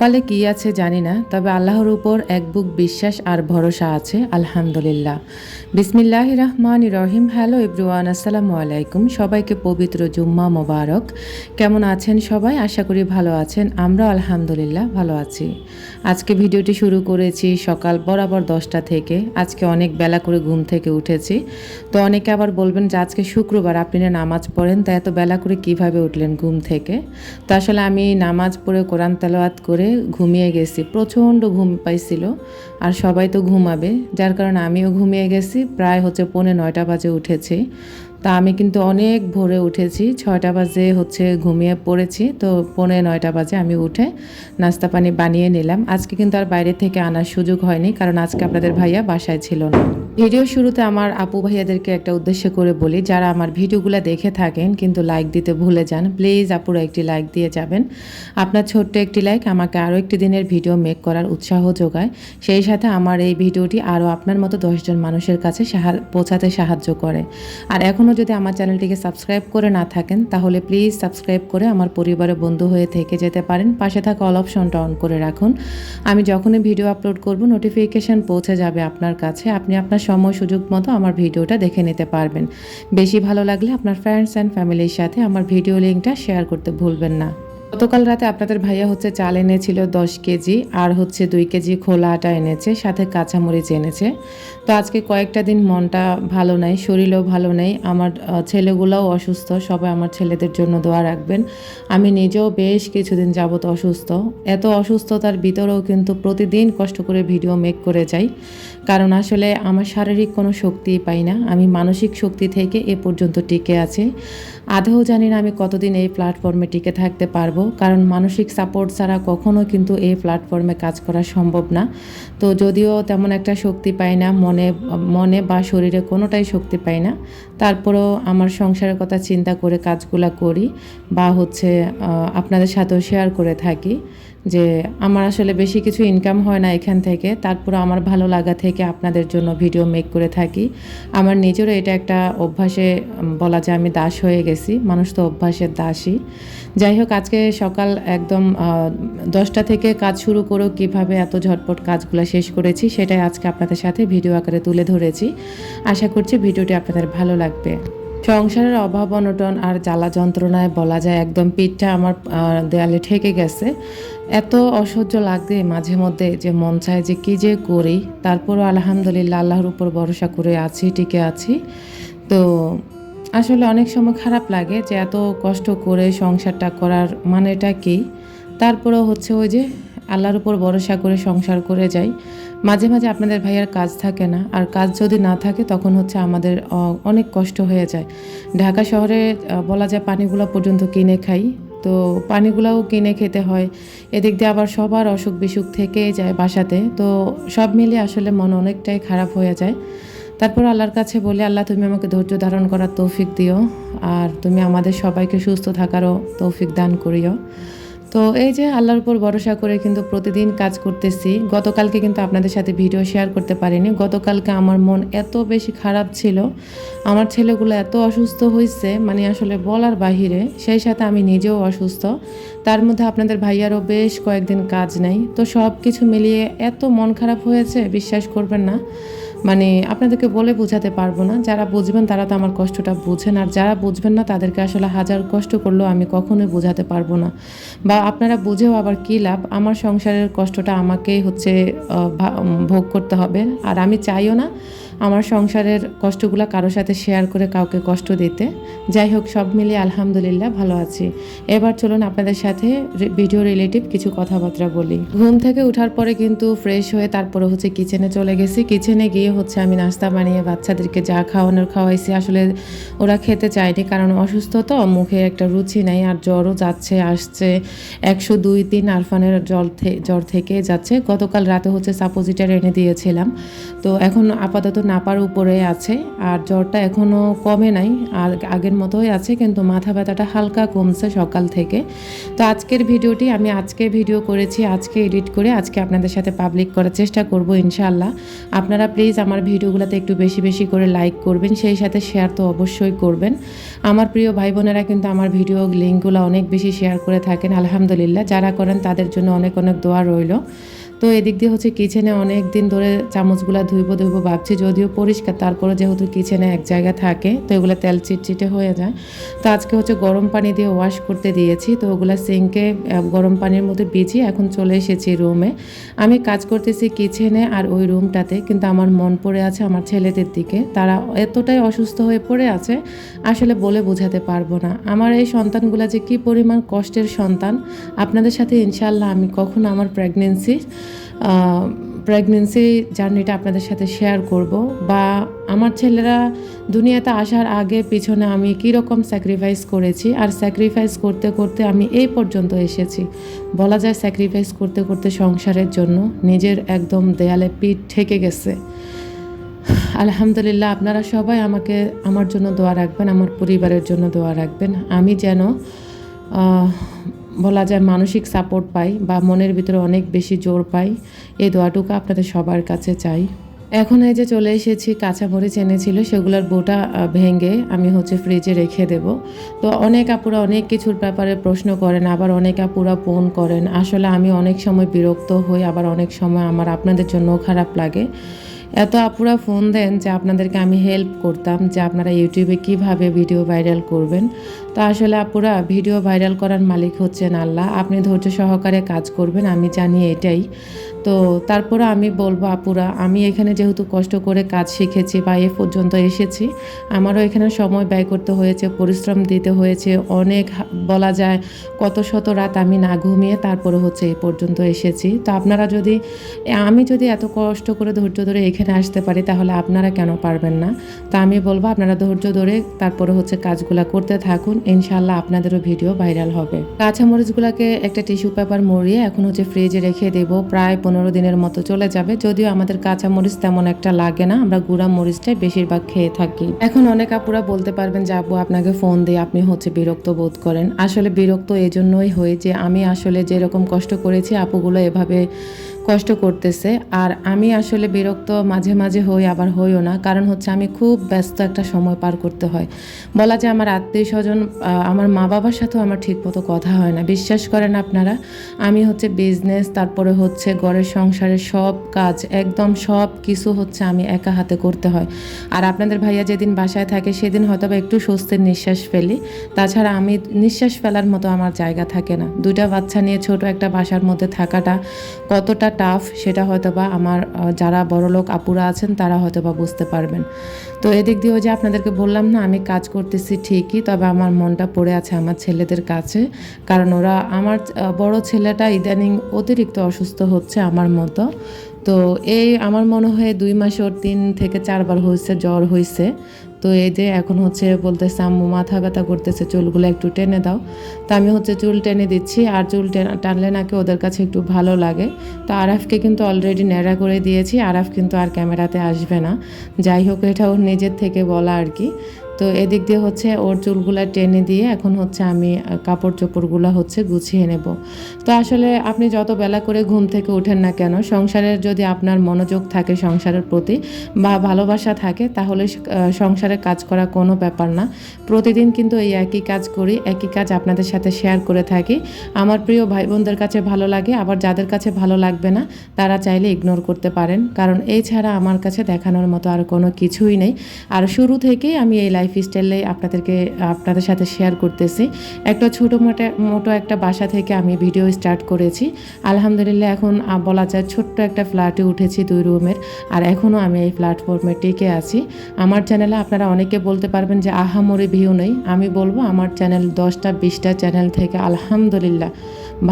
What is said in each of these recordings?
কপালে কি আছে জানি না, তবে আল্লাহর উপর এক বুক বিশ্বাস আর ভরসা আছে, আলহামদুলিল্লাহ। বিসমিল্লাহ রহমান রহিম। হ্যালো ইব্রুয়ান আসসালামু আলাইকুম। সবাইকে পবিত্র জুম্মা মোবারক। কেমন আছেন সবাই? আশা করি ভালো আছেন। আমরা আলহামদুলিল্লাহ ভালো আছি। আজকে ভিডিওটি শুরু করেছি সকাল বরাবর দশটা থেকে। আজকে অনেক বেলা করে ঘুম থেকে উঠেছি। তো অনেকে আবার বলবেন যে আজকে শুক্রবার, আপনি না নামাজ পড়েন, তা এত বেলা করে কীভাবে উঠলেন ঘুম থেকে? তো আসলে আমি নামাজ পড়ে কোরআন তেলাওয়াত করে ঘুমিয়ে গেছি, প্রচণ্ড ঘুম পাইছিল আর সবাই তো ঘুমাবে। যার কারণে আমিও ঘুমিয়ে গেছি, প্রায় হচ্ছে পৌনে নয়টা বাজে উঠেছি। তা আমি কিন্তু অনেক ভোরে উঠেছি, ছয়টা বাজে হচ্ছে ঘুমিয়ে পড়েছি, তো পৌনে নয়টা বাজে আমি উঠে নাস্তা পানি বানিয়ে নিলাম। আজকে কিন্তু আর বাইরে থেকে আনার সুযোগ হয়নি, কারণ আজকে আপনাদের ভাইয়া বাসায় ছিল না। ভিডিও শুরুতে আমার আপু ভাইয়াদেরকে একটা উদ্দেশ্য করে বলি, যারা আমার ভিডিওগুলো দেখে থাকেন কিন্তু লাইক দিতে ভুলে যান, প্লিজ আপুরা একটি লাইক দিয়ে যাবেন। আপনার ছোট্ট একটি লাইক আমাকে আরও একটি দিনের ভিডিও মেক করার উৎসাহ যোগায়। সেই সাথে আমার এই ভিডিওটি আরও আপনার মতো দশজন মানুষের কাছে পৌঁছাতে সাহায্য করে। আর এখনও যদি আমার চ্যানেলটিকে সাবস্ক্রাইব করে না থাকেন, তাহলে প্লিজ সাবস্ক্রাইব করে আমার পরিবারের বন্ধু হয়ে থেকে যেতে পারেন। পাশে থাকা অল অপশনটা অন করে রাখুন। আমি যখনই ভিডিও আপলোড করব, নোটিফিকেশন পৌঁছে যাবে আপনার কাছে। আপনি আপনার সময় সুযোগ মতো আমার ভিডিওটা দেখে নিতে পারবেন। বেশি ভালো লাগলে আপনার ফ্রেন্ডস অ্যান্ড ফ্যামিলির সাথে আমার ভিডিও লিঙ্কটা শেয়ার করতে ভুলবেন না। গতকাল রাতে আপনাদের ভাইয়া হচ্ছে চাল এনেছিল দশ কেজি, আর হচ্ছে দুই কেজি খোলা আটা এনেছে, সাথে কাঁচামরিচ এনেছে। তো আজকে কয়েকটা দিন মনটা ভালো নাই, শরীরও ভালো নেই। আমার ছেলেগুলোও অসুস্থ, সবাই আমার ছেলেদের জন্য দোয়া রাখবেন। আমি নিজেও বেশ কিছুদিন যাবত অসুস্থ। এত অসুস্থতার ভিতরেও কিন্তু প্রতিদিন কষ্ট করে ভিডিও মেক করে যাই। কারণ আসলে আমার শারীরিক কোনো শক্তি পাই না। আমি মানসিক শক্তি থেকে এ পর্যন্ত টিকে আছি। আদৌ জানি না আমি কতদিন এই প্ল্যাটফর্মে টিকে থাকতে পারব, কারণ মানসিক সাপোর্ট ছাড়া কখনো কিন্তু এই প্ল্যাটফর্মে কাজ করা সম্ভব না। তো যদিও তেমন একটা শক্তি পাই না, মনে মনে বা শরীরে কোনোটাই শক্তি পাই না, তারপরেও আমার সংসারের কথা চিন্তা করে কাজগুলা করি বা হচ্ছে আপনাদের সাথেও শেয়ার করে থাকি। যে আমার আসলে বেশি কিছু ইনকাম হয় না এখান থেকে তারপরে আমার ভালো লাগা থেকে আপনাদের জন্য ভিডিও মেক করে থাকি। আমার নিজেরও এটা একটা অভ্যাসে বলা যায় আমি দাস হয়ে গেছি, মানুষ তো অভ্যাসের দাসই। যাই হোক, আজকে সকাল একদম দশটা থেকে কাজ শুরু করেও কীভাবে এত ঝটপট কাজগুলো শেষ করেছি, সেটাই আজকে আপনাদের সাথে ভিডিও আকারে তুলে ধরেছি। আশা করছি ভিডিওটি আপনাদের ভালো লাগবে। সংসারের অভাব, অনটন আর জ্বালা যন্ত্রণায় বলা যায় একদম পিঠটা আমার দেয়ালে ঠেকে গেছে। এত অসহ্য লাগবে মাঝে মধ্যে যে মন চায় যে কী যে করি। তারপরও আলহামদুলিল্লাহ আল্লাহর উপর ভরসা করে আছি, টিকে আছি। তো আসলে অনেক সময় খারাপ লাগে যে এত কষ্ট করে সংসারটা করার মানেটা কি? তারপরেও হচ্ছে ওই যে আল্লাহর উপর ভরসা করে সংসার করে যাই। মাঝে মাঝে আপনাদের ভাইয়ার কাজ থাকে না, আর কাজ যদি না থাকে তখন হচ্ছে আমাদের অনেক কষ্ট হয়ে যায়। ঢাকা শহরে বলা যায় পানিগুলো পর্যন্ত কিনে খাই। তো পানিগুলাও কিনে খেতে হয়। এদিক দিয়ে আবার সবার অসুখ বিসুখ থেকে যায় বাসাতে। তো সব মিলিয়ে আসলে মন অনেকটাই খারাপ হয়ে যায়। তারপর আল্লাহর কাছে বলি, আল্লাহ, তুমি আমাকে ধৈর্য ধারণ করার তৌফিক দিও। আর তুমি আমাদের সবাইকে সুস্থ থাকারও তৌফিক দান করিও। তো এই যে আল্লাহর উপর ভরসা করে কিন্তু প্রতিদিন কাজ করতেছি, গতকালকে কিন্তু আপনাদের সাথে ভিডিও শেয়ার করতে পারিনি। গতকালকে আমার মন এত বেশি খারাপ ছিল, আমার ছেলেগুলো এত অসুস্থ হয়েছে মানে আসলে বলার বাহিরে, সেই সাথে আমি নিজেও অসুস্থ। তার মধ্যে আপনাদের ভাইয়ারও বেশ কয়েকদিন কাজ নেই, তো সব কিছু মিলিয়ে এত মন খারাপ হয়েছে, বিশ্বাস করবেন না। মানে আপনাদেরকে বলে বোঝাতে পারব না। যারা বুঝবেন তারা তো আমার কষ্টটা বুঝেন। আর যারা বুঝবেন না, তাদেরকে আসলে হাজার কষ্ট করলেও আমি কখনোই বোঝাতে পারব না। বা আপনারা বুঝেও আবার কী লাভ? আমার সংসারের কষ্টটা আমাকেই হচ্ছে ভোগ করতে হবে। আর আমি চাইও না আমার সংসারের কষ্টগুলো কারোর সাথে শেয়ার করে কাউকে কষ্ট দিতে। যাই হোক, সব মিলিয়ে আলহামদুলিল্লাহ ভালো আছি। এবার চলুন আপনাদের সাথে ভিডিও রিলেটিভ কিছু কথাবার্তা বলি। ঘুম থেকে ওঠার পরে কিন্তু ফ্রেশ হয়ে তারপরে হচ্ছে কিচেনে চলে গেছি। কিচেনে গিয়ে হচ্ছে আমি নাস্তা বানিয়ে বাচ্চাদেরকে যা খাওয়ানোর খাওয়াইছি। আসলে ওরা খেতে চায়নি কারণ অসুস্থ তো, মুখে একটা রুচি নাই আর জ্বরও যাচ্ছে, আসছে। একশো দুই তিন আরফানের থে- জ্বর থেকে যাচ্ছে। গতকাল রাতে হচ্ছে সাপোজিটার এনে দিয়েছিলাম। তো এখন আপাতত নাপার উপরে আছে আর জ্বরটা এখনও কমে নাই আর আগের মতোই আছে, কিন্তু মাথা ব্যথাটা হালকা কমছে সকাল থেকে। তো আজকের ভিডিওটি আমি আজকে ভিডিও করেছি, আজকে এডিট করে আজকে আপনাদের সাথে পাবলিক করার চেষ্টা করব ইনশাআল্লাহ। আপনারা প্লিজ আমার ভিডিওগুলোতে একটু বেশি বেশি করে লাইক করবেন, সেই সাথে শেয়ার তো অবশ্যই করবেন। আমার প্রিয় ভাই বোনেরা কিন্তু আমার ভিডিও লিঙ্কগুলো অনেক বেশি শেয়ার করে থাকেন, আলহামদুলিল্লাহ। যারা করেন তাদের জন্য অনেক অনেক দোয়া রইল। তো এদিক দিয়ে হচ্ছে কিচেনে অনেক দিন ধরে চামচগুলা ধুইব ধুইব ভাবছি, যদিও পরিষ্কার তারপরে যেহেতু কিচেনে এক জায়গায় থাকে, তো এগুলো তেল চিটচিটে হয়ে যায়। তো আজকে হচ্ছে গরম পানি দিয়ে ওয়াশ করতে দিয়েছি, তো ওগুলো সিঙ্কে গরম পানির মধ্যে ভিজিয়ে এখন চলে এসেছি রুমে আমি কাজ করতেছি কিচেনে আর ওই রুমটাতে কিন্তু আমার মন পড়ে আছে আমার ছেলেদের দিকে। তারা এতটাই অসুস্থ হয়ে পড়ে আছে, আসলে বলে বোঝাতে পারব না। আমার এই সন্তানগুলো যে কি পরিমাণ কষ্টের সন্তান, আপনাদের সাথে ইনশাল্লাহ আমি কখনো আমার প্রেগনেন্সি প্রেগনেন্সি জার্নিটা আপনাদের সাথে শেয়ার করব বা আমার ছেলেরা দুনিয়াতে আসার আগে পিছনে আমি কীরকম স্যাক্রিফাইস করেছি আর স্যাক্রিফাইস করতে করতে আমি এই পর্যন্ত এসেছি। বলা যায় স্যাক্রিফাইস করতে করতে সংসারের জন্য নিজের একদম দেয়ালে পিঠ ঠেকে গেছে। আলহামদুলিল্লাহ, আপনারা সবাই আমাকে, আমার জন্য দোয়া রাখবেন, আমার পরিবারের জন্য দোয়া রাখবেন। আমি যেন বলা যায় মানসিক সাপোর্ট পাই বা মনের ভিতরে অনেক বেশি জোর পাই, এই দোয়াটুকু আপনাদের সবার কাছে চাই। এখন এই যে চলে এসেছি, কাঁচা কাঁচামরিচ এনেছিল, সেগুলোর বোটা ভেঙে আমি হচ্ছে ফ্রিজে রেখে দেব। তো অনেক আপুরা অনেক কিছুর ব্যাপারে প্রশ্ন করেন, আবার অনেক আপুরা ফোন করেন। আসলে আমি অনেক সময় বিরক্ত হই, আবার অনেক সময় আমার আপনাদের জন্য খারাপ লাগে। এত আপুরা ফোন দেন যে আপনাদেরকে আমি হেল্প করতাম যে আপনারা ইউটিউবে কীভাবে ভিডিও ভাইরাল করবেন। তো আসলে আপুরা, ভিডিও ভাইরাল করার মালিক হচ্ছেন আল্লাহ। আপনি ধৈর্য সহকারে কাজ করবেন, আমি জানি এটাই। তো তারপরে আমি বলব আপুরা, আমি এখানে যেহেতু কষ্ট করে কাজ শিখেছি বা এ পর্যন্ত এসেছি, আমারও এখানে সময় ব্যয় করতে হয়েছে, পরিশ্রম দিতে হয়েছে। অনেক বলা যায় কত শত রাত আমি না ঘুমিয়ে তারপরে হচ্ছে এই পর্যন্ত এসেছি। তো আপনারা যদি আমি যদি এত কষ্ট করে ধৈর্য ধরে এখানে আসতে পারি, তাহলে আপনারা কেন পারবেন না? তা আমি বলব, আপনারা ধৈর্য ধরে তারপরে হচ্ছে কাজগুলো করতে থাকুন। ইনশাল্লাহ আপনাদেরও ভিডিও ভাইরাল হবে। কাঁচামরিচগুলোকে একটা টিস্যু পেপার মরিয়ে এখন হচ্ছে ফ্রিজে রেখে দেবো। প্রায় পনেরো দিনের মতো চলে যাবে। যদিও আমাদের কাঁচা মরিচ তেমন একটা লাগে না, আমরা গুঁড়া মরিচটাই বেশিরভাগ খেয়ে থাকি। এখন অনেক আপুরা বলতে পারবেন যে, আপু, আপনাকে ফোন দিয়ে আপনি হচ্ছে বিরক্ত বোধ করেন। আসলে বিরক্ত এজন্যই হই যে আমি আসলে যেরকম কষ্ট করেছি, আপুগুলো এভাবে কষ্ট করতেছে। আর আমি আসলে বিরক্ত মাঝে মাঝে হই, আবার হইও না। কারণ হচ্ছে আমি খুব ব্যস্ত একটা সময় পার করতে হয়। বলা যায় আমার আত্মীয় স্বজন আমার মা বাবার সাথেও আমার ঠিকমতো কথা হয় না। বিশ্বাস করেন আপনারা, আমি হচ্ছে বিজনেস তারপরে হচ্ছে ঘরের সংসারের সব কাজ, একদম সব কিছু হচ্ছে আমি একা হাতে করতে হয়। আর আপনাদের ভাইয়া যেদিন বাসায় থাকে, সেদিন হয়তো একটু স্বস্তির নিঃশ্বাস ফেলি। তাছাড়া আমি নিঃশ্বাস ফেলার মতো আমার জায়গা থাকে না। দুইটা বাচ্চা নিয়ে ছোট একটা বাসার মধ্যে থাকাটা কতটা টাফ সেটা হয়তো বা আমার যারা বড়লোক আপুরা আছেন, তারা হয়তো বা বুঝতে পারবেন। তো এদিক দিয়েও যে আপনাদেরকে বললাম না, আমি কাজ করতেছি ঠিকই, তবে আমার মনটা পড়ে আছে আমার ছেলেদের কাছে। কারণ ওরা আমার বড় ছেলেটা ইদানিং অতিরিক্ত অসুস্থ হচ্ছে আমার মতো। তো এই, আমার মনে হয় দুই মাস ওর তিন থেকে চারবার হয়েছে জ্বর হয়েছে তো এই যে এখন হচ্ছে বলতেছে, আম্মু মাথা ব্যথা করতেছে, চুলগুলো একটু টেনে দাও। তা আমি হচ্ছে চুল টেনে দিচ্ছি আর চুল টানলে নাকি ওদের কাছে একটু ভালো লাগে। তো আরাফকে কিন্তু অলরেডি ন্যাড়া করে দিয়েছি। আরাফ কিন্তু আর ক্যামেরাতে আসবে না। যাই হোক এটা ওর নিজের থেকে বলা আর কি। তো এদিক দিয়ে হচ্ছে ওর চুলগুলা টেনে দিয়ে এখন হচ্ছে আমি কাপড় চোপড়গুলো হচ্ছে গুছিয়ে নেব। তো আসলে আপনি যত বেলা করে ঘুম থেকে ওঠেন না কেন, সংসারের যদি আপনার মনোযোগ থাকে সংসারের প্রতি বা ভালোবাসা থাকে, তাহলে সংসারে কাজ করা কোনো ব্যাপার না। প্রতিদিন কিন্তু এই একই কাজ করি, একই কাজ আপনাদের সাথে শেয়ার করে থাকি। আমার প্রিয় ভাই বোনদের কাছে ভালো লাগে, আবার যাদের কাছে ভালো লাগবে না, তারা চাইলে ইগনোর করতে পারেন। কারণ এই ছাড়া আমার কাছে দেখানোর মতো আর কোনো কিছুই নেই। আর শুরু থেকেই আমি এই লাইফ স্টাইলে আপনাদেরকে, আপনাদের সাথে শেয়ার করতেছি। একটা ছোটো মোটো মোটো একটা বাসা থেকে আমি ভিডিও স্টার্ট করেছি। আলহামদুলিল্লাহ এখন বলা যায় ছোট্ট একটা ফ্ল্যাটে উঠেছি দুই রুমের। আর এখনও আমি এই প্ল্যাটফর্মে টিকে আছি। আমার চ্যানেলে আপনারা অনেকে বলতে পারবেন যে আহামরি ভিউ নেই। আমি বলব, আমার চ্যানেল দশটা, বিশটা চ্যানেল থেকে আলহামদুলিল্লাহ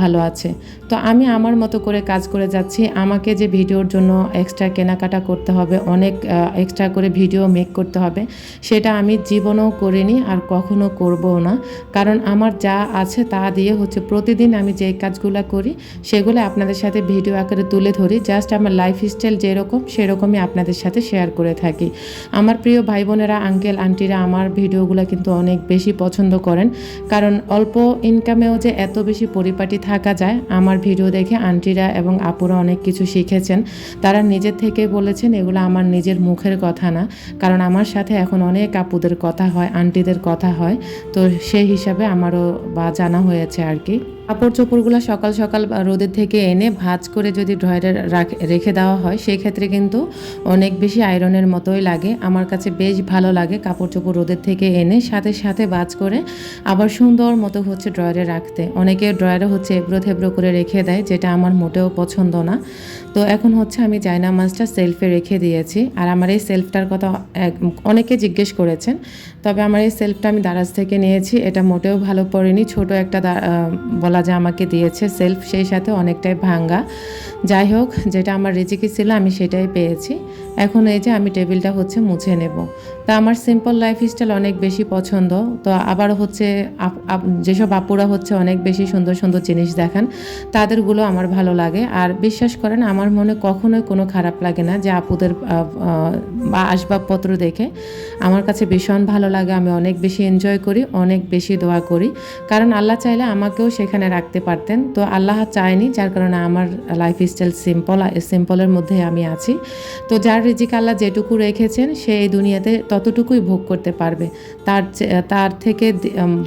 ভালো আছে। তো আমি আমার মতো করে কাজ করে যাচ্ছি। আমাকে যে ভিডিওর জন্য এক্সট্রা কেনাকাটা করতে হবে, অনেক এক্সট্রা করে ভিডিও মেক করতে হবে, সেটা আমি জীবনেও করিনি আর কখনো করবও না। কারণ আমার যা আছে তা দিয়ে হচ্ছে প্রতিদিন আমি যে কাজগুলো করি, সেগুলো আপনাদের সাথে ভিডিও আকারে তুলে ধরি। জাস্ট আমার লাইফস্টাইল যেরকম, সেরকমই আপনাদের সাথে শেয়ার করে থাকি। আমার প্রিয় ভাই বোনেরা আঙ্কেল আন্টিরা আমার ভিডিওগুলো কিন্তু অনেক বেশি পছন্দ করেন। কারণ অল্প ইনকামেও যে এত বেশি পরিপাটি থাকা যায়, আমার ভিডিও দেখে আন্টিরা এবং আপুরা অনেক কিছু শিখেছেন। তারা নিজের থেকে বলেছেন, এগুলো আমার নিজের মুখের কথা না। কারণ আমার সাথে এখন অনেক আপুদের কথা হয়, আন্টিদের কথা হয়, তো সেই হিসাবে আমারও বা জানা হয়েছে আর কি। কাপড় চোপড়গুলো সকাল সকাল রোদের থেকে এনে ভাজ করে যদি ড্রয়ারে রেখে দেওয়া হয় সেই ক্ষেত্রে কিন্তু অনেক বেশি আয়রনের মতোই লাগে। আমার কাছে বেশ ভালো লাগে কাপড় চোপড় রোদের থেকে এনে সাথে সাথে ভাজ করে আবার সুন্দর মতো হচ্ছে ড্রয়ারে রাখতে। অনেকে ড্রয়ারে হচ্ছে এবড়ো থেবড়ো করে রেখে দেয়, যেটা আমার মোটেও পছন্দ না। তো এখন হচ্ছে আমি জায়না মাছটা সেলফে রেখে দিয়েছি। আর আমার এই সেলফটার কথা অনেকে জিজ্ঞেস করেছেন, তবে আমার এই সেলফটা আমি দারাজ থেকে নিয়েছি, এটা মোটেও ভালো পড়েনি। ছোট একটা বলা যায় আমাকে দিয়েছে সেলফ সেই সাথে অনেকটাই ভাঙ্গা। যাই হোক, যেটা আমার রেজিকি ছিল, আমি সেটাই পেয়েছি। এখন এই যে আমি টেবিলটা হচ্ছে মুছে নেব। তা আমার সিম্পল লাইফ স্টাইল অনেক বেশি পছন্দ। তো আবার হচ্ছে যেসব আপুরা হচ্ছে অনেক বেশি সুন্দর সুন্দর জিনিস দেখান, তাদেরগুলো আমার ভালো লাগে। আর বিশ্বাস করেন, আমার মনে কখনোই কোনো খারাপ লাগে না যে আপুদের বা আসবাবপত্র দেখে। আমার কাছে ভীষণ ভালো লাগে, আমি অনেক বেশি এনজয় করি, অনেক বেশি দোয়া করি। কারণ আল্লাহ চাইলে আমাকেও সেখানে রাখতে পারতেন। তো আল্লাহ চায়নি, যার কারণে আমার লাইফ স্টাইল সিম্পল সিম্পলের মধ্যে আমি আছি। তো যার রিজিক আল্লাহ যেটুকু রেখেছেন, সে এই দুনিয়াতে ততটুকুই ভোগ করতে পারবে। তার তার থেকে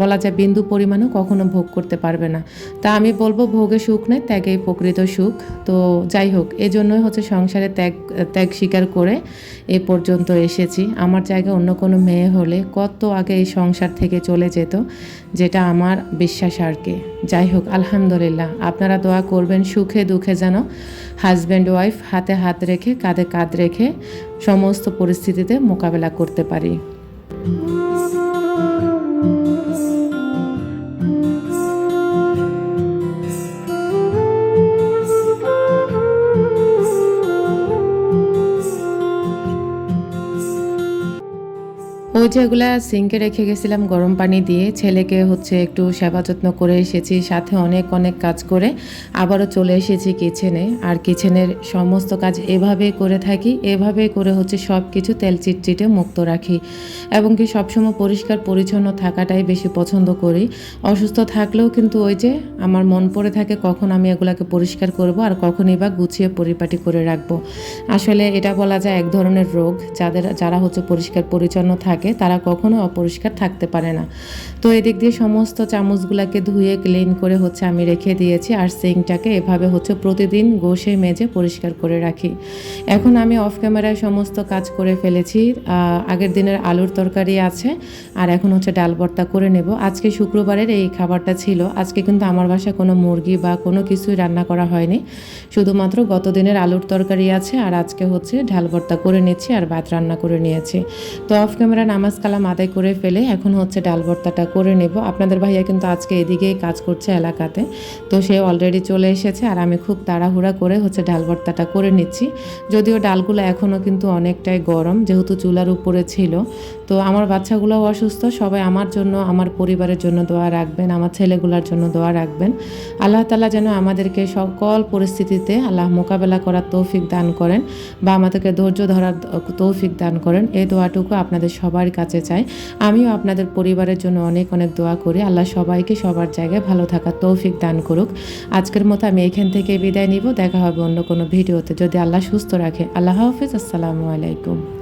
বলা যায় বিন্দু পরিমাণও কখনো ভোগ করতে পারবে না। তা আমি বলব ভোগে সুখ নেই ত্যাগেই প্রকৃত সুখ। তো যাই হোক, এজন্যই হচ্ছে সংসারে ত্যাগ ত্যাগ স্বীকার করে এ পর্যন্ত এসেছি। আমার জায়গায় অন্য কোনো মেয়ে হলে কত আগে এই সংসার থেকে চলে যেত, যেটা আমার বিশ্বাস আর কি। যাই হোক, আলহামদুলিল্লাহ। আপনারা দোয়া করবেন সুখে দুঃখে যেন হাজব্যান্ড, ওয়াইফ হাতে হাত রেখে, কাঁধে কাঁধ রেখে সমস্ত পরিস্থিতিতে মোকাবেলা করতে পারি। যেগুলা সিঙ্কে রেখে গেছিলাম গরম পানি দিয়ে। ছেলেকে হচ্ছে একটু সেবা যত্ন করে এসেছি, সাথে অনেক অনেক কাজ করে আবারও চলে এসেছি কিচেনে। আর কিচেনের সমস্ত কাজ এভাবে করে থাকি, এভাবে করে হচ্ছে সব কিছু তেল চিটচিটে মুক্ত রাখি। এবং কি সবসময় পরিষ্কার, পরিচ্ছন্ন থাকাটাই বেশি পছন্দ করি। অসুস্থ থাকলেও কিন্তু ওই যে আমার মন পড়ে থাকে, কখন আমি এগুলাকে পরিষ্কার করব আর কখনই বা গুছিয়ে পরিপাটি করে রাখব। আসলে এটা বলা যায় এক ধরনের রোগ, যাদের, যারা হচ্ছে পরিষ্কার, পরিচ্ছন্ন থাকে তারা কখনো অপরিষ্কার থাকতে পারে না। তো এদিক দিয়ে সমস্ত চামচগুলোকে ধুয়ে ক্লিন করে হচ্ছে আমি রেখে দিয়েছি আর সিঙ্কটাকে এভাবে হচ্ছে প্রতিদিন ঘষে মেজে পরিষ্কার করে রাখি। এখন আমি অফ ক্যামেরায় সমস্ত কাজ করে ফেলেছি। আগের দিনের আলুর তরকারি আছে আর এখন হচ্ছে ডাল ভর্তা করে নেব। আজকে শুক্রবারের এই খাবারটা ছিল। আজকে কিন্তু আমার বাসায় কোনো মুরগি বা কোনো কিছুই রান্না করা হয়নি। শুধুমাত্র গত দিনের আলুর তরকারি আছে আর আজকে হচ্ছে ডাল ভর্তা করে নিচ্ছি আর ভাত রান্না করে নিয়েছি। তো অফ ক্যামেরা নামাজ কালাম আদায় করে ফেলে এখন হচ্ছে ডাল ভর্তাটা করে নেব। আপনাদের ভাইয়া কিন্তু আজকে এদিকেই কাজ করছে এলাকাতে। তো সে অলরেডি চলে এসেছে আর আমি খুব তাড়াহুড়া করে হচ্ছে ডাল ভর্তাটা করে নিচ্ছি। যদিও ডালগুলো এখনও কিন্তু অনেকটাই গরম, যেহেতু চুলার উপরে ছিল। তো আমার বাচ্চাগুলোও অসুস্থ, সবাই আমার জন্য, আমার পরিবারের জন্য দোয়া রাখবেন, আমার ছেলেগুলোর জন্য দোয়া রাখবেন। আল্লাহ তালা যেন আমাদেরকে সকল পরিস্থিতিতে আল্লাহ মোকাবেলা করার তৌফিক দান করেন বা আমাদেরকে ধৈর্য ধরার তৌফিক দান করেন। এই দোয়াটুকু আপনাদের সবার কাছে চাই। আমিও আপনাদের পরিবারের জন্য অনেক অনেক দোয়া করি। আল্লাহ সবাইকে সবার জায়গায় ভালো থাকার তৌফিক দান করুক। আজকের মতো আমি এখান থেকে বিদায় নিব। দেখা হবে অন্য কোনো ভিডিওতে। যদি আল্লাহ সুস্থ রাখে। আল্লাহ হাফিজ। আসসালামু আলাইকুম।